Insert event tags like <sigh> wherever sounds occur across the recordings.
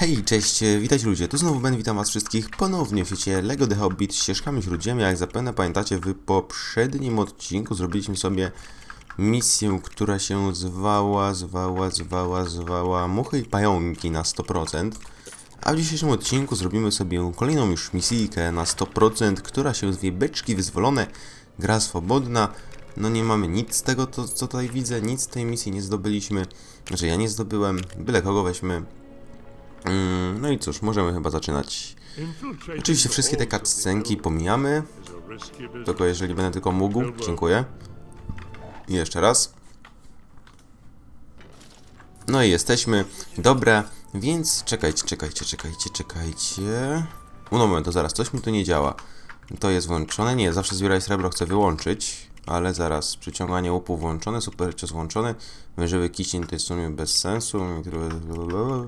Hej, cześć, e, witajcie ludzie, tu znowu Ben, witam was wszystkich ponownie w świecie LEGO The Hobbit ścieżkami Śródziemia. Jak zapewne pamiętacie, w poprzednim odcinku zrobiliśmy sobie misję, która się zwała, zwała, zwała, zwała Muchy i Pająki na 100%. A w dzisiejszym odcinku zrobimy sobie kolejną już misyjkę na 100%, która się zwie Beczki Wyzwolone, gra swobodna. No nie mamy nic z tego, to, co tutaj widzę, nic z tej misji nie zdobyliśmy. Znaczy ja nie zdobyłem, byle kogo weźmy. Mm, no i cóż, możemy chyba zaczynać. Oczywiście wszystkie te cutscenki pomijamy, tylko jeżeli będę tylko mógł, dziękuję. I jeszcze raz. No i jesteśmy. Dobra, więc czekajcie, czekajcie, czekajcie, czekajcie. No moment, to zaraz, coś mi tu nie działa. To jest włączone? Nie, zawsze zbieraj srebro chcę wyłączyć. Ale zaraz, przyciąganie łupu włączone, super cios włączony, wężywy kiśnień to jest w sumie bez sensu,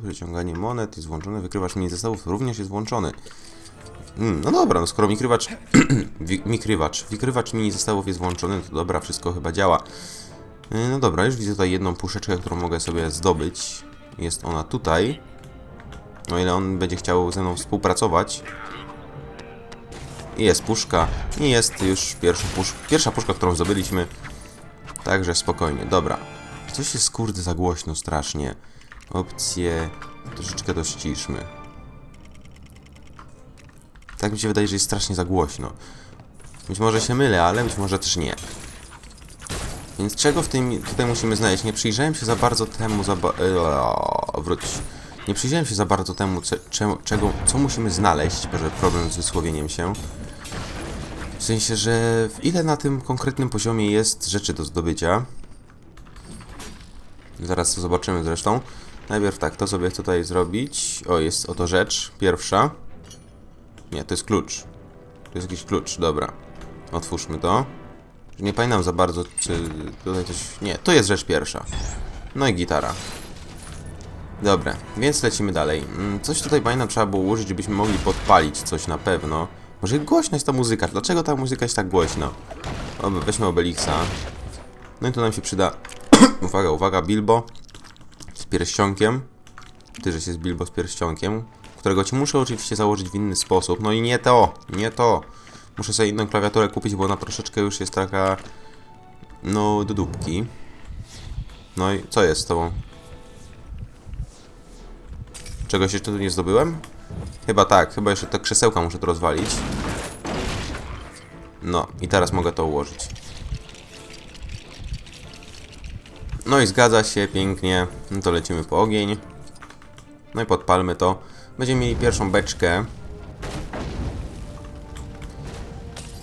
przyciąganie monet jest włączone, wykrywacz mini zestawów również jest włączony. Mm, no dobra, no skoro mikrywacz, <clears throat> mikrywacz, wykrywacz mini zestawów jest włączony, to dobra, wszystko chyba działa. Yy, No dobra, już widzę tutaj jedną puszeczkę, którą mogę sobie zdobyć. Jest ona tutaj. O ile on będzie chciał ze mną współpracować. I jest puszka. I jest już pierwsza, pierwsza puszka, którą zdobyliśmy. Także spokojnie. Dobra. Coś jest kurde za głośno strasznie. Opcje troszeczkę dościszmy. Tak mi się wydaje, że jest strasznie za głośno. Być może się mylę, ale być może też nie. Więc czego w tym tutaj musimy znaleźć? Nie przyjrzałem się za bardzo temu, za ba eee, wróć. Nie przyjrzałem się za bardzo temu, czego, co musimy znaleźć, może problem z wysłowieniem się. W sensie, że w ile na tym konkretnym poziomie jest rzeczy do zdobycia. Zaraz to zobaczymy zresztą. Najpierw tak, to sobie chcę tutaj zrobić. O, jest oto rzecz, pierwsza. Nie, to jest klucz. To jest jakiś klucz, dobra. Otwórzmy to. Nie pamiętam za bardzo, czy tutaj coś... Nie, to jest rzecz pierwsza. No i gitara. Dobra, więc lecimy dalej. Mm, Coś tutaj pamiętam trzeba było użyć, żebyśmy mogli podpalić coś na pewno. Może głośna jest ta muzyka? Dlaczego ta muzyka jest tak głośna? O, weźmy Obelixa. No i tu nam się przyda... <clears throat> uwaga, uwaga, Bilbo. Z pierścionkiem. Ty, że jest Bilbo z pierścionkiem. Którego ci muszę oczywiście założyć w inny sposób. No i nie to, nie to. Muszę sobie inną klawiaturę kupić, bo ona troszeczkę już jest taka... No, do dupki. No i co jest z tobą? Czegoś jeszcze tu nie zdobyłem? Chyba tak, chyba jeszcze te krzesełka muszę tu rozwalić. No, i teraz mogę to ułożyć. No i zgadza się, pięknie. No to lecimy po ogień. No i podpalmy to. Będziemy mieli pierwszą beczkę.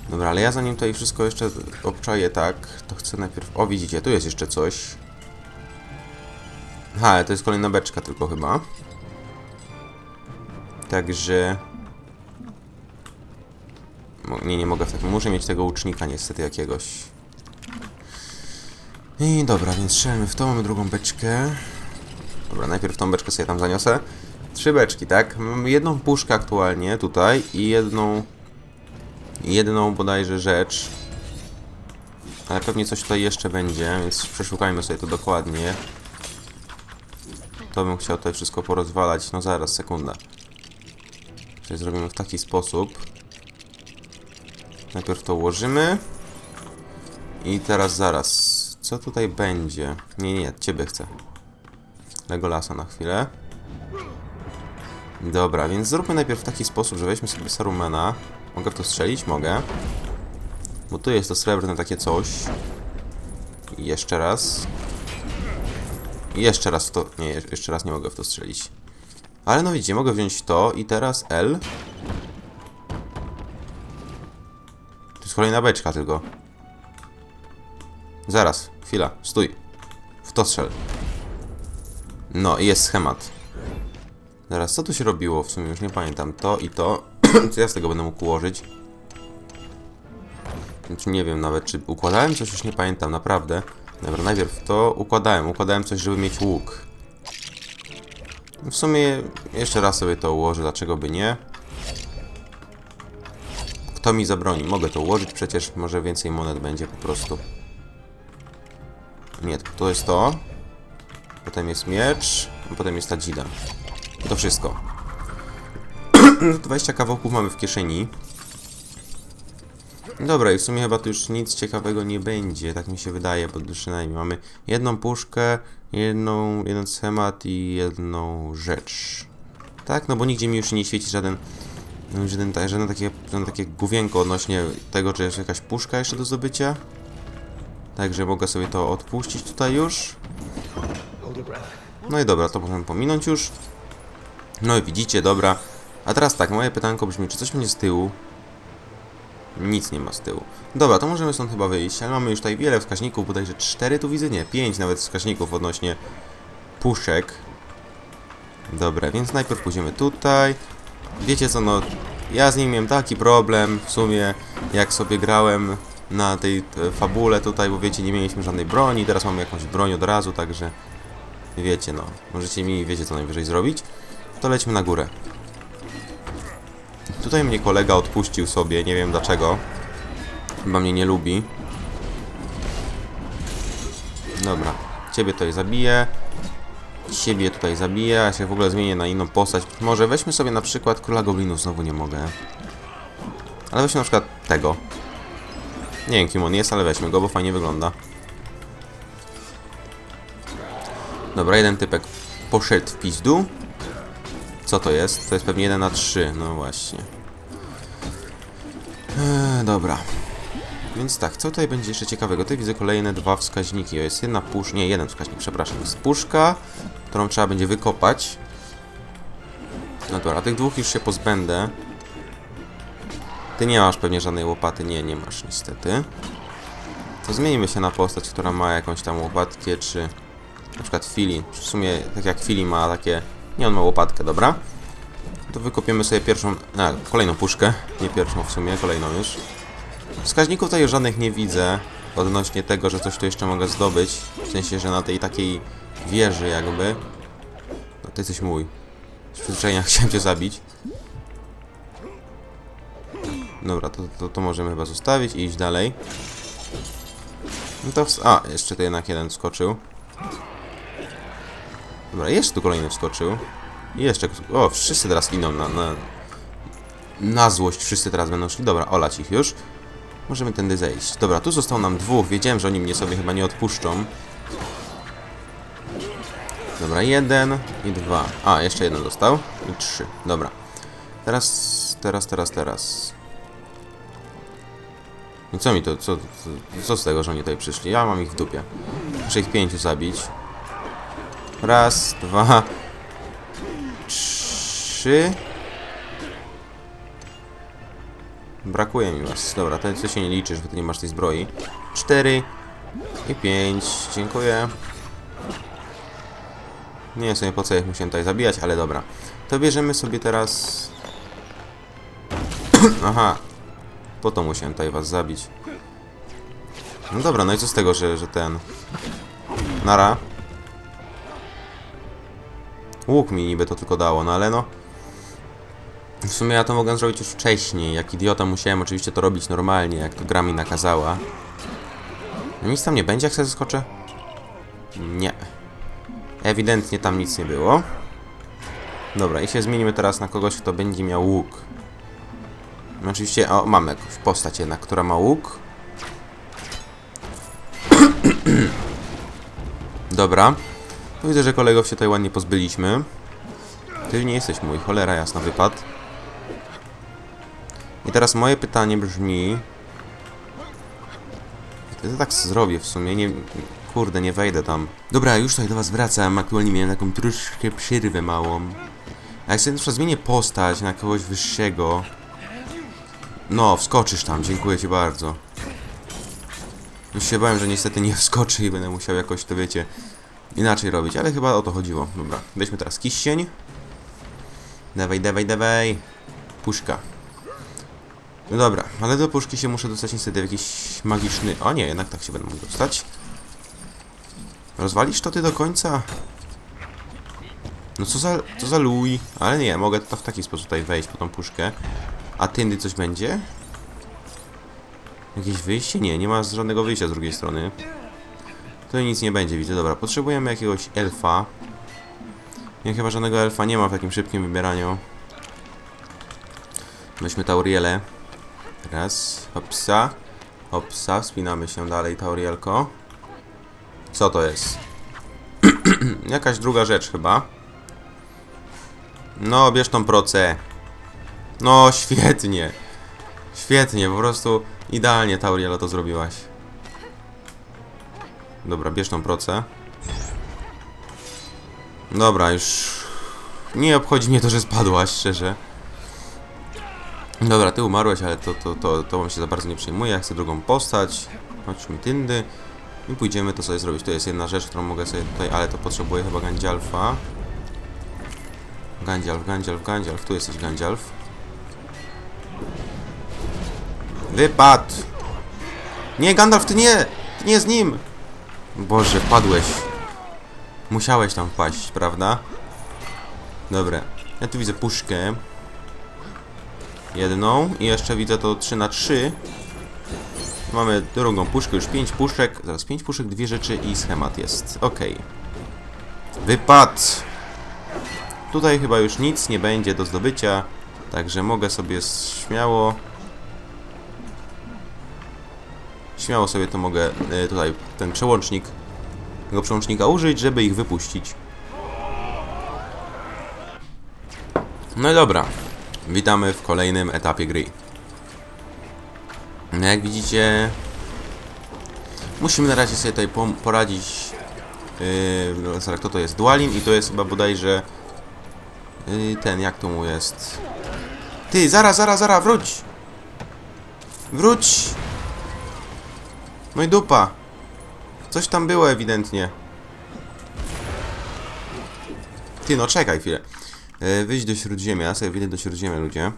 Dobra, ale ja zanim tutaj wszystko jeszcze obczaję tak, to chcę najpierw... O, widzicie, tu jest jeszcze coś. Ale to jest kolejna beczka tylko chyba. Także... Nie, nie mogę w takim... Muszę mieć tego łucznika niestety jakiegoś. I dobra, więc strzelmy w to, mamy drugą beczkę. Dobra, najpierw tą beczkę sobie tam zaniosę. Trzy beczki, tak? Mamy jedną puszkę aktualnie tutaj i jedną... Jedną bodajże rzecz. Ale pewnie coś tutaj jeszcze będzie, więc przeszukajmy sobie to dokładnie. To bym chciał tutaj wszystko porozwalać. No zaraz, sekunda. Czyli zrobimy w taki sposób. Najpierw to ułożymy. I teraz zaraz. Co tutaj będzie? Nie, nie, ciebie chcę. Legolasa na chwilę. Dobra, więc zróbmy najpierw w taki sposób, że weźmy sobie Sarumana. Mogę w to strzelić? Mogę. Bo tu jest to srebrne takie coś. Jeszcze raz. Jeszcze raz w to... Nie, jeszcze raz nie mogę w to strzelić. Ale no widzicie, mogę wziąć to i teraz L. To jest kolejna beczka tylko. Zaraz, chwila, stój. W to strzel. No i jest schemat. Zaraz, co tu się robiło? W sumie już nie pamiętam. To i to. <clears throat> co ja z tego będę mógł ułożyć? Znaczy nie wiem nawet, czy układałem coś, już nie pamiętam, naprawdę. Dobra, najpierw to układałem. Układałem coś, żeby mieć łuk. W sumie jeszcze raz sobie to ułożę, dlaczego by nie? Kto mi zabroni? Mogę to ułożyć, przecież może więcej monet będzie po prostu. Nie, to jest to. Potem jest miecz, potem jest ta dzida. To wszystko. <clears throat> 20 kawałków mamy w kieszeni. Dobra, i w sumie chyba tu już nic ciekawego nie będzie, tak mi się wydaje, bo przynajmniej mamy jedną puszkę, jedną, jeden schemat i jedną rzecz. Tak, no bo nigdzie mi już nie świeci żaden, żaden, żadne takie, żadne takie główienko odnośnie tego, czy jest jakaś puszka jeszcze do zdobycia. Także mogę sobie to odpuścić tutaj już. No i dobra, to możemy pominąć już. No i widzicie, dobra. A teraz tak, moje pytanko brzmi, czy coś będzie z tyłu? Nic nie ma z tyłu. Dobra, to możemy stąd chyba wyjść, ale mamy już tutaj wiele wskaźników, bodajże 4 tu widzę, nie, 5 nawet wskaźników odnośnie puszek. Dobra, więc najpierw pójdziemy tutaj. Wiecie co, no, ja z nim miałem taki problem, w sumie, jak sobie grałem na tej e, fabule tutaj, bo wiecie, nie mieliśmy żadnej broni, teraz mamy jakąś broń od razu, także wiecie, no, możecie mi, wiecie co najwyżej zrobić. To lećmy na górę. Tutaj mnie kolega odpuścił sobie, nie wiem dlaczego. Chyba mnie nie lubi. Dobra, ciebie tutaj zabiję. Siebie tutaj zabiję, ja się w ogóle zmienię na inną postać. Może weźmy sobie na przykład Króla Goblinów, znowu nie mogę. Ale weźmy na przykład tego. Nie wiem kim on jest, ale weźmy go, bo fajnie wygląda. Dobra, jeden typek poszedł w pizdu. Co to jest? To jest pewnie 1 na 3, no właśnie. Eee, dobra. Więc tak, co tutaj będzie jeszcze ciekawego? Tutaj widzę kolejne dwa wskaźniki. O, jest jedna puszka, nie, jeden wskaźnik, przepraszam. Jest puszka, którą trzeba będzie wykopać. No dobra, tych dwóch już się pozbędę. Ty nie masz pewnie żadnej łopaty. Nie, nie masz niestety. To zmienimy się na postać, która ma jakąś tam łopatkę, czy na przykład Fili. W sumie, tak jak Fili ma takie... Nie, on ma łopatkę, dobra. To wykopiemy sobie pierwszą... A, kolejną puszkę. Nie pierwszą w sumie, kolejną już. Wskaźników tutaj żadnych nie widzę odnośnie tego, że coś tu jeszcze mogę zdobyć. W sensie, że na tej takiej wieży jakby. No ty jesteś mój. Z przyzwyczajenia <laughs> chciałem cię zabić. Dobra, to, to, to możemy chyba zostawić i iść dalej. No to A, jeszcze tu jednak jeden wskoczył. Dobra, jeszcze tu kolejny wskoczył. I jeszcze... O, wszyscy teraz idą na, na... Na złość wszyscy teraz będą szli. Dobra, olać ich już. Możemy tędy zejść. Dobra, tu zostało nam dwóch. Wiedziałem, że oni mnie sobie chyba nie odpuszczą. Dobra, jeden i dwa. A, jeszcze jeden został. I trzy. Dobra. Teraz, teraz, teraz, teraz. I co mi to, co, co, co z tego, że oni tutaj przyszli? Ja mam ich w dupie. Muszę ich pięciu zabić. Raz, dwa, trzy. Brakuje mi was. Dobra, to co się nie liczysz, bo ty nie masz tej zbroi. Cztery i pięć. Dziękuję. Nie wiem sobie po co ich musiałem tutaj zabijać, ale dobra. To bierzemy sobie teraz... <clears throat> Aha. Po to musiałem tutaj was zabić. No dobra, no i co z tego, że, że ten... Nara. Łuk mi niby to tylko dało, no ale no... W sumie ja to mogłem zrobić już wcześniej. Jak idiota musiałem oczywiście to robić normalnie, jak to gra mi nakazała. No nic tam nie będzie, jak sobie zaskoczę? Nie. Ewidentnie tam nic nie było. Dobra, i się zmienimy teraz na kogoś, kto będzie miał łuk. No oczywiście, o, mamy jakąś postać jednak, która ma łuk. <clears throat> Dobra. No widzę, że kolegów się tutaj ładnie pozbyliśmy. Ty nie jesteś mój, cholera jasna wypad. I teraz moje pytanie brzmi... Ja to tak zrobię w sumie, nie... Kurde, nie wejdę tam. Dobra, już tutaj do was wracam. Aktualnie miałem taką troszkę przerwę małą. A jak sobie na zmienię postać na kogoś wyższego... No, wskoczysz tam, dziękuję ci bardzo. Już się bałem, że niestety nie wskoczy i będę musiał jakoś, to wiecie, inaczej robić, ale chyba o to chodziło. Dobra, weźmy teraz kiścień. Dawaj, dawaj, dawaj. Puszka. No dobra, ale do puszki się muszę dostać niestety w jakiś magiczny... O nie, jednak tak się będę mógł dostać. Rozwalisz to ty do końca? No co za, co za luj. Ale nie, mogę to w taki sposób tutaj wejść po tą puszkę. A tędy coś będzie? Jakieś wyjście? Nie, nie ma żadnego wyjścia z drugiej strony. To nic nie będzie, widzę. Dobra, potrzebujemy jakiegoś elfa. Nie, chyba żadnego elfa nie ma w takim szybkim wybieraniu. Weźmy Taurielę. Raz, hopsa. Hopsa, wspinamy się dalej, Taurielko. Co to jest? <clears throat> Jakaś druga rzecz chyba. No, bierz tą procę. No, świetnie. Świetnie, po prostu idealnie Tauriela to zrobiłaś. Dobra, bierz tą procę. Dobra, już... Nie obchodzi mnie to, że spadłaś, szczerze. Dobra, ty umarłeś, ale to, to, to, to się za bardzo nie przejmuje. Ja chcę drugą postać. Chodźmy tędy. I pójdziemy to sobie zrobić. To jest jedna rzecz, którą mogę sobie tutaj, ale to potrzebuję chyba Gandzialfa. Gandzialf, Gandzialf, Gandzialf. Tu jesteś Gandzialf. Wypad! Nie, Gandalf, ty nie! Ty nie z nim! Boże, padłeś. Musiałeś tam wpaść, prawda? Dobra. Ja tu widzę puszkę. Jedną i jeszcze widzę to 3 na 3 Mamy drugą puszkę, już 5 puszek. Zaraz 5 puszek, dwie rzeczy i schemat jest. Ok. Wypad! Tutaj chyba już nic nie będzie do zdobycia, także mogę sobie śmiało... Śmiało sobie to mogę y, tutaj ten przełącznik, tego przełącznika użyć, żeby ich wypuścić. No i dobra. Witamy w kolejnym etapie gry. No jak widzicie, musimy na razie sobie tutaj poradzić. Yy, no, kto to jest? Dualin i to jest chyba bodajże yy, ten, jak to mu jest? Ty, zaraz, zaraz, zaraz, wróć! Wróć! No i dupa. Coś tam było ewidentnie. Ty, no czekaj chwilę. Yy, wyjść do Śródziemia, sobie wyjdę do Śródziemia, ludzie.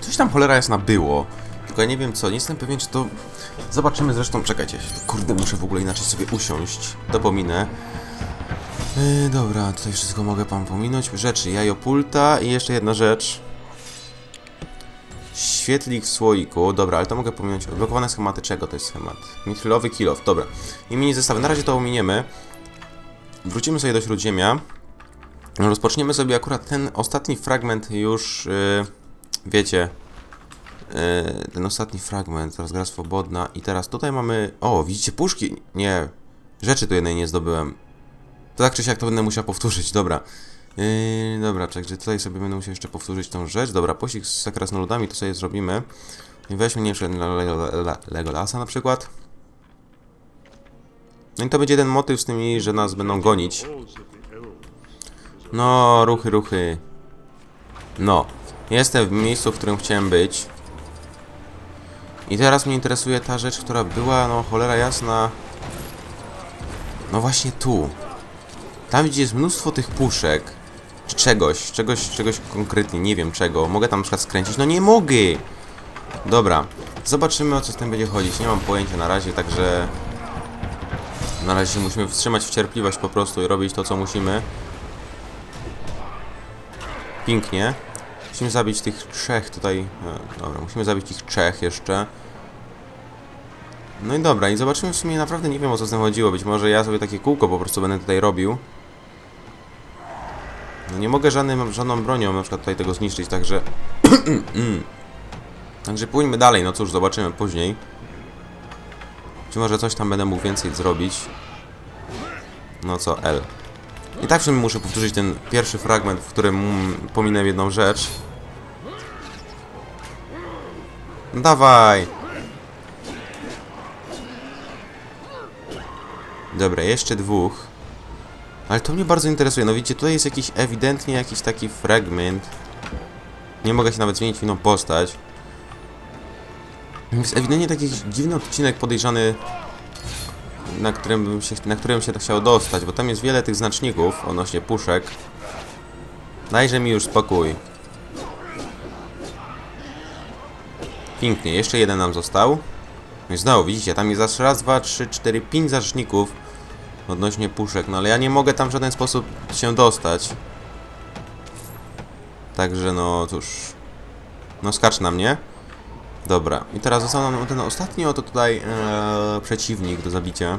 Coś tam cholera jasna było. Tylko ja nie wiem co, nie jestem pewien czy to... Zobaczymy zresztą, czekajcie. Kurde, muszę w ogóle inaczej sobie usiąść. To pominę. Yy, dobra, tutaj wszystko mogę pan pominąć. Rzeczy, jajopulta i jeszcze jedna rzecz. Świetlik w słoiku. Dobra, ale to mogę pominąć. Odblokowane schematy czego to jest schemat? Mitrylowy kilof, dobra. I mini zestawy. Na razie to ominiemy. Wrócimy sobie do Śródziemia. Rozpoczniemy sobie akurat ten ostatni fragment już, yy, wiecie, yy, ten ostatni fragment, teraz gra swobodna i teraz tutaj mamy, o, widzicie puszki? Nie, rzeczy tu jednej nie zdobyłem. To tak czy siak to będę musiał powtórzyć, dobra. Yy, dobra, także tutaj sobie będę musiał jeszcze powtórzyć tą rzecz. Dobra, pościg z krasnoludami to sobie zrobimy. Weźmy, nie wiem, Legolasa na przykład. No i to będzie ten motyw z tymi, że nas będą gonić. No, ruchy, ruchy. No. Jestem w miejscu, w którym chciałem być. I teraz mnie interesuje ta rzecz, która była, no cholera jasna. No właśnie tu. Tam gdzie jest mnóstwo tych puszek. Czegoś, czegoś, czegoś konkretnie, nie wiem czego. Mogę tam na przykład skręcić? No nie mogę! Dobra. Zobaczymy o co z tym będzie chodzić. Nie mam pojęcia na razie, także... Na razie musimy wstrzymać w cierpliwość po prostu i robić to co musimy. Pięknie. Musimy zabić tych trzech tutaj. E, dobra, musimy zabić ich trzech jeszcze. No i dobra, i zobaczymy w sumie naprawdę nie wiem o co z tym chodziło. Być może ja sobie takie kółko po prostu będę tutaj robił. Nie mogę żadnym, żadną bronią na przykład tutaj tego zniszczyć, także... <clears throat> także pójdźmy dalej, no cóż, zobaczymy później. Czy może coś tam będę mógł więcej zrobić. No co, L. I tak w sumie muszę powtórzyć ten pierwszy fragment, w którym pominę jedną rzecz. No dawaj! Dobra, jeszcze dwóch. Ale to mnie bardzo interesuje. No widzicie, tutaj jest jakiś ewidentnie jakiś taki fragment. Nie mogę się nawet zmienić w inną postać. Jest ewidentnie taki dziwny odcinek podejrzany na którym się, na którym się chciał dostać, bo tam jest wiele tych znaczników odnośnie puszek. Dajże mi już spokój. Pięknie, jeszcze jeden nam został. No znowu, widzicie, tam jest aż raz, dwa, trzy, cztery, pięć znaczników odnośnie puszek, no ale ja nie mogę tam w żaden sposób się dostać. Także no cóż. No skacz na mnie. Dobra, i teraz został nam ten ostatni oto tutaj e, przeciwnik do zabicia.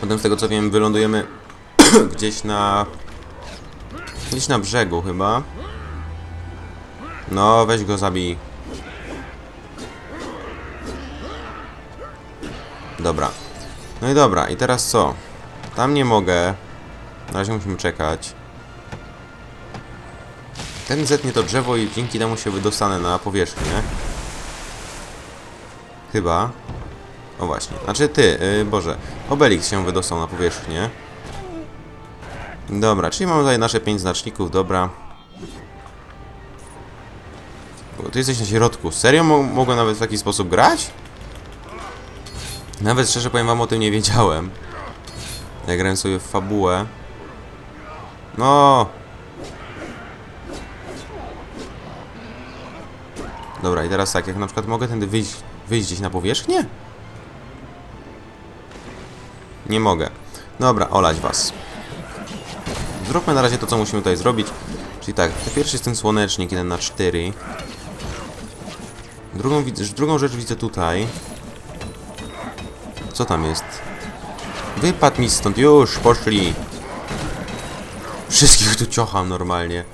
Potem z tego co wiem wylądujemy <clears throat> gdzieś na... Gdzieś na brzegu chyba. No, weź go zabij. Dobra. No i dobra, i teraz co? Tam nie mogę. Na razie musimy czekać. Ten zetnie to drzewo i dzięki temu się wydostanę na powierzchnię. Chyba. O właśnie. Znaczy ty, yy, Boże. Obelix się wydostał na powierzchnię. Dobra, czyli mamy tutaj nasze pięć znaczników, dobra. O, Ty jesteś na środku. Serio mo mogłem nawet w taki sposób grać? Nawet szczerze powiem wam o tym nie wiedziałem. Jak grałem sobie w fabułę. No. Dobra, i teraz tak, jak na przykład mogę tędy wyjść, wyjść gdzieś na powierzchnię? Nie mogę. Dobra, olać was. Zróbmy na razie to, co musimy tutaj zrobić. Czyli tak, pierwszy jest ten słonecznik, 1 na 4. Drugą, drugą rzecz widzę tutaj. Co tam jest? Wypadł mi stąd, już, poszli. Wszystkich tu ciocham normalnie.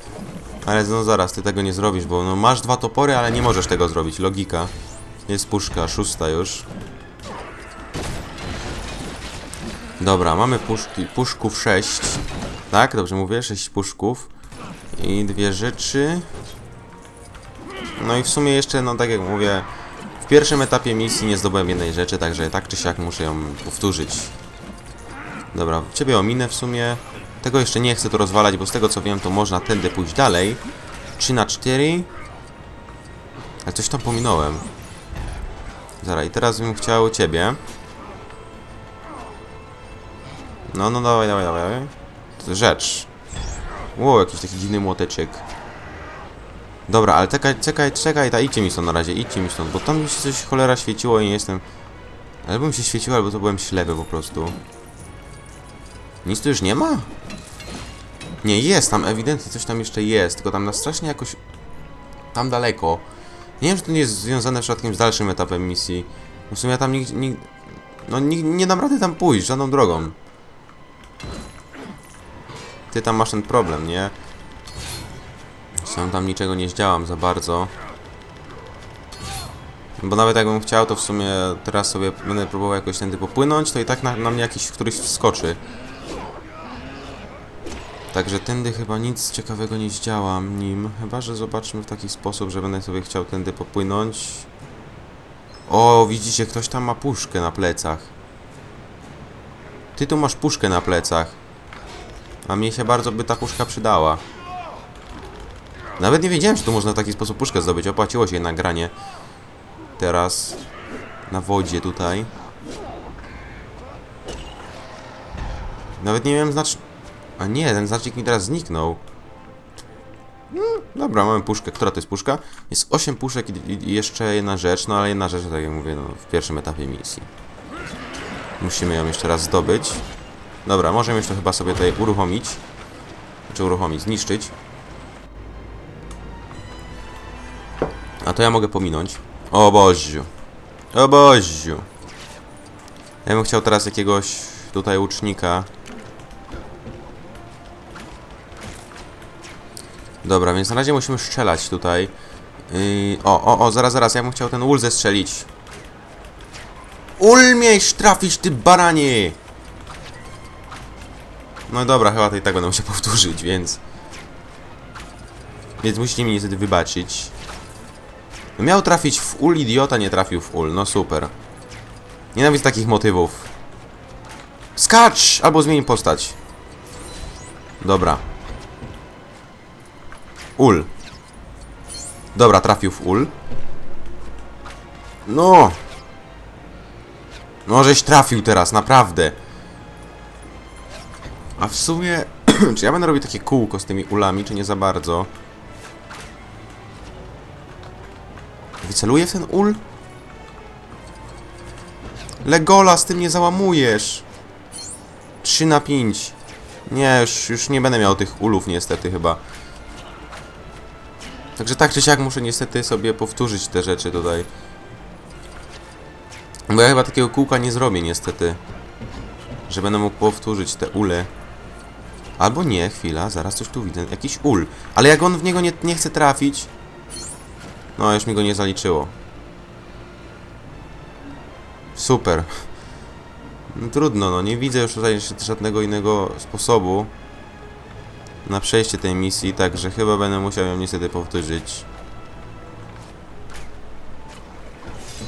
Ale no zaraz, ty tego nie zrobisz, bo no masz dwa topory, ale nie możesz tego zrobić. Logika. Jest puszka, szósta już. Dobra, mamy puszki, puszków 6. Tak, dobrze mówię, 6 puszków. I dwie rzeczy. No i w sumie jeszcze, no tak jak mówię, w pierwszym etapie misji nie zdobyłem jednej rzeczy, także tak czy siak muszę ją powtórzyć. Dobra, ciebie ominę w sumie. Tego jeszcze nie chcę to rozwalać, bo z tego co wiem, to można tędy pójść dalej. 3 na 4 Ale coś tam pominąłem. Zaraz, i teraz bym chciał ciebie. No, no, dawaj, dawaj, dawaj. To rzecz. Wow, jakiś taki dziwny młoteczek. Dobra, ale czekaj, czekaj, czekaj, ta idźcie mi stąd na razie, idźcie mi stąd, bo tam mi się coś cholera świeciło i nie jestem... Albo mi się świeciło, albo to byłem ślepy po prostu. Nic tu już nie ma? Nie, jest tam, ewidentnie coś tam jeszcze jest, tylko tam na strasznie jakoś... Tam daleko. Nie wiem, czy to nie jest związane przypadkiem z dalszym etapem misji. W sumie ja tam nikt... nikt no nie, nie dam rady tam pójść, żadną drogą. Ty tam masz ten problem, nie? Sam tam niczego nie zdziałam za bardzo. Bo nawet jakbym chciał, to w sumie teraz sobie będę próbował jakoś tędy popłynąć, to i tak na, na mnie jakiś któryś wskoczy. Także tędy chyba nic ciekawego nie zdziałam nim. Chyba, że zobaczmy w taki sposób, że będę sobie chciał tędy popłynąć. O, widzicie, ktoś tam ma puszkę na plecach. Ty tu masz puszkę na plecach. A mnie się bardzo by ta puszka przydała. Nawet nie wiedziałem, że tu można w taki sposób puszkę zdobyć. Opłaciło się nagranie. Teraz na wodzie tutaj. Nawet nie wiem znacz... A nie, ten znacznik mi teraz zniknął. No, dobra, mamy puszkę. Która to jest puszka? Jest 8 puszek i, i jeszcze jedna rzecz, no ale jedna rzecz, tak jak mówię, no, w pierwszym etapie misji. Musimy ją jeszcze raz zdobyć. Dobra, możemy jeszcze chyba sobie tutaj uruchomić. Czy uruchomić, zniszczyć. A to ja mogę pominąć. O Boziu. O Boziu. Ja bym chciał teraz jakiegoś tutaj łucznika. Dobra, więc na razie musimy strzelać tutaj. Yy, o, o, o, zaraz, zaraz, ja bym chciał ten ul zestrzelić. Ul miałeś trafić, ty baranie! No dobra, chyba to i tak będę musiał powtórzyć, więc... Więc musicie mi niestety wybaczyć. Miał trafić w ul, idiota nie trafił w ul, no super. Nienawidzę takich motywów. Skacz! Albo zmień postać. Dobra. Ul. Dobra, trafił w ul. No! No, żeś trafił teraz, naprawdę. A w sumie... <clears throat> czy ja będę robił takie kółko z tymi ulami, czy nie za bardzo? Wyceluję w ten ul? Legola, z tym nie załamujesz. 3 na 5. Nie, już, już nie będę miał tych ulów niestety chyba. Także tak czy siak muszę niestety sobie powtórzyć te rzeczy tutaj. Bo ja chyba takiego kółka nie zrobię niestety. Że będę mógł powtórzyć te ule. Albo nie, chwila, zaraz coś tu widzę. Jakiś ul. Ale jak on w niego nie, nie chce trafić... No, już mi go nie zaliczyło. Super. No, trudno, no nie widzę już tutaj żadnego innego sposobu na przejście tej misji, także chyba będę musiał ją niestety powtórzyć.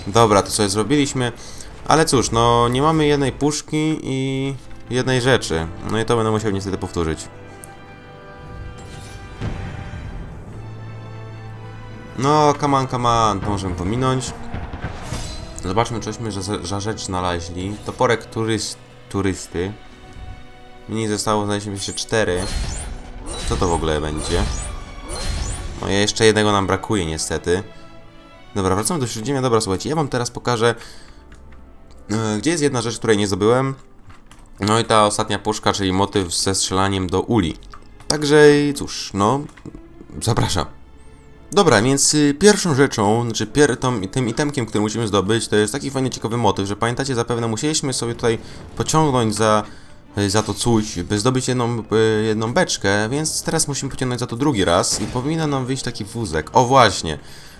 Dobra, to sobie zrobiliśmy, ale cóż, no nie mamy jednej puszki i jednej rzeczy, no i to będę musiał niestety powtórzyć. No, come on, come on, to możemy pominąć. Zobaczmy, czyśmy za, za rzecz znaleźli. Toporek turyst, turysty. Mniej zostało, znaleźliśmy jeszcze cztery. Co to w ogóle będzie? No i jeszcze jednego nam brakuje niestety. Dobra, wracamy do Śródziemia. Dobra, słuchajcie, ja wam teraz pokażę, e, gdzie jest jedna rzecz, której nie zdobyłem. No i ta ostatnia puszka, czyli motyw ze strzelaniem do uli. Także cóż, no, zapraszam. Dobra, więc y, pierwszą rzeczą, znaczy pier, tą, tym itemkiem, który musimy zdobyć, to jest taki fajny, ciekawy motyw, że pamiętacie, zapewne musieliśmy sobie tutaj pociągnąć za, y, za to coś, by zdobyć jedną, y, jedną beczkę, więc teraz musimy pociągnąć za to drugi raz i powinien nam wyjść taki wózek. O właśnie,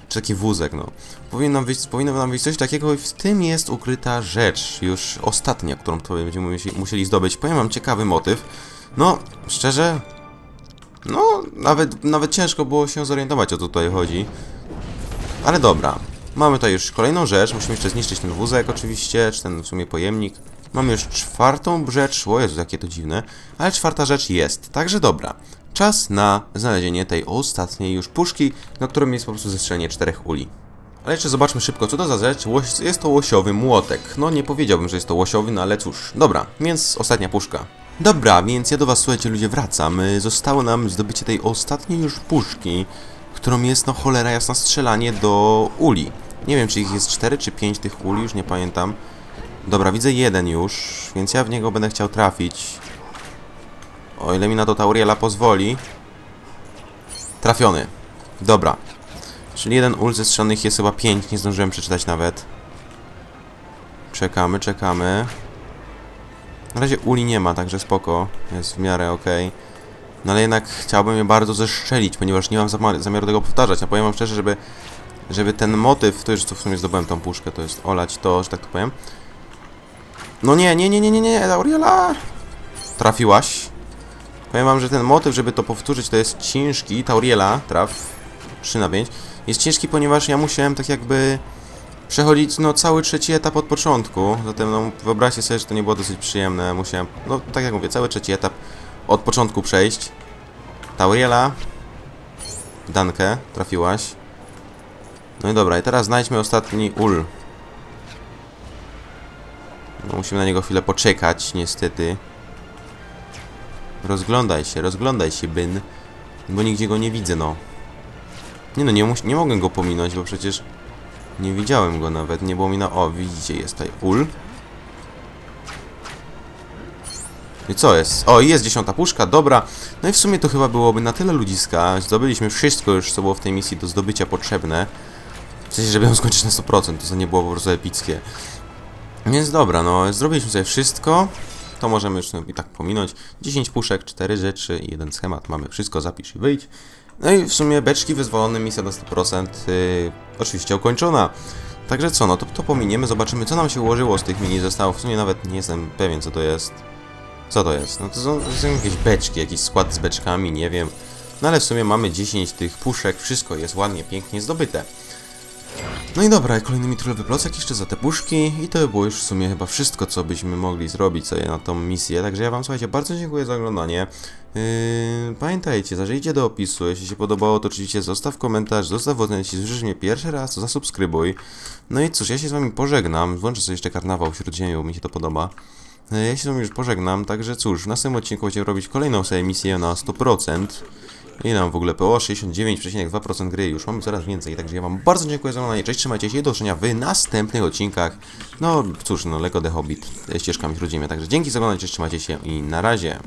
czy taki wózek, no. Powinien nam wyjść, powinno nam wyjść coś takiego i w tym jest ukryta rzecz, już ostatnia, którą to będziemy musi- musieli zdobyć. Powiem wam ciekawy motyw. No, szczerze, no, nawet, nawet ciężko było się zorientować o co tutaj chodzi. Ale dobra. Mamy tutaj już kolejną rzecz. Musimy jeszcze zniszczyć ten wózek oczywiście, czy ten w sumie pojemnik. Mamy już czwartą rzecz. O Jezu, jakie to dziwne. Ale czwarta rzecz jest. Także dobra. Czas na znalezienie tej ostatniej już puszki, na którą jest po prostu zestrzelenie czterech uli. Ale jeszcze zobaczmy szybko, co to za rzecz. Jest to łosiowy młotek. No nie powiedziałbym, że jest to łosiowy, no ale cóż. Dobra, więc ostatnia puszka. Dobra, więc ja do was, słuchajcie, ludzie, wracam. Y, Zostało nam zdobycie tej ostatniej już puszki, którą jest, no cholera jasna, strzelanie do uli. Nie wiem, czy ich jest 4 czy 5 tych uli, już nie pamiętam. Dobra, widzę jeden już, więc ja w niego będę chciał trafić. O ile mi na to Tauriela pozwoli. Trafiony. Dobra. Czyli jeden ul zestrzelonych jest chyba 5, nie zdążyłem przeczytać nawet. Czekamy, czekamy. Na razie uli nie ma, także spoko. Jest w miarę ok. No ale jednak chciałbym je bardzo zeszczelić, ponieważ nie mam zamiaru tego powtarzać. A powiem wam szczerze, żeby, żeby ten motyw, to już co w sumie zdobyłem tą puszkę, to jest olać to, że tak to powiem. No nie, nie, nie, nie, nie, nie, Auriela! Trafiłaś. Powiem wam, że ten motyw, żeby to powtórzyć, to jest ciężki. Tauriela, traf. 3 na 5. Jest ciężki, ponieważ ja musiałem tak jakby przechodzić no cały trzeci etap od początku. Zatem no wyobraźcie sobie, że to nie było dosyć przyjemne. Musiałem, no tak jak mówię, cały trzeci etap od początku przejść. Tauriela. Dankę, trafiłaś. No i dobra, i teraz znajdźmy ostatni ul. No, musimy na niego chwilę poczekać, niestety. Rozglądaj się, rozglądaj się, Byn. Bo nigdzie go nie widzę, no. Nie no, nie, nie mogę go pominąć, bo przecież nie widziałem go nawet, nie było mi na... O, widzicie, jest tutaj ul. I co jest? O, jest dziesiąta puszka, dobra. No i w sumie to chyba byłoby na tyle ludziska. Zdobyliśmy wszystko już, co było w tej misji do zdobycia potrzebne. W sensie, żeby ją skończyć na 100%, to nie było po prostu epickie. Więc dobra, no, zrobiliśmy sobie wszystko. To możemy już i tak pominąć. 10 puszek, 4 rzeczy i jeden schemat. Mamy wszystko, zapisz i wyjdź. No i w sumie beczki wyzwolone, misja na 100%, yy, oczywiście ukończona. Także co, no to, to pominiemy, zobaczymy co nam się ułożyło z tych mini zestawów. W sumie nawet nie jestem pewien co to jest. Co to jest? No to są, to są jakieś beczki, jakiś skład z beczkami, nie wiem. No ale w sumie mamy 10 tych puszek, wszystko jest ładnie, pięknie zdobyte. No i dobra, kolejny mitrolowy placek jeszcze za te puszki i to by było już w sumie chyba wszystko, co byśmy mogli zrobić sobie na tą misję. Także ja wam, słuchajcie, bardzo dziękuję za oglądanie. Yy, pamiętajcie, zajrzyjcie do opisu, jeśli się podobało, to oczywiście zostaw komentarz, zostaw ocen, jeśli słyszysz mnie pierwszy raz, to zasubskrybuj. No i cóż, ja się z wami pożegnam, włączę sobie jeszcze karnawał wśród ziemi, bo mi się to podoba. Yy, Ja się z wami już pożegnam, także cóż, w następnym odcinku będziemy robić kolejną sobie misję na 100%. I nam w ogóle PO 69,2% gry, już mamy coraz więcej, także ja wam bardzo dziękuję za oglądanie, cześć, trzymajcie się i do zobaczenia w następnych odcinkach. No cóż, no Lego The Hobbit, ścieżkami Śródziemia, także dzięki za oglądanie, cześć, trzymajcie się i na razie.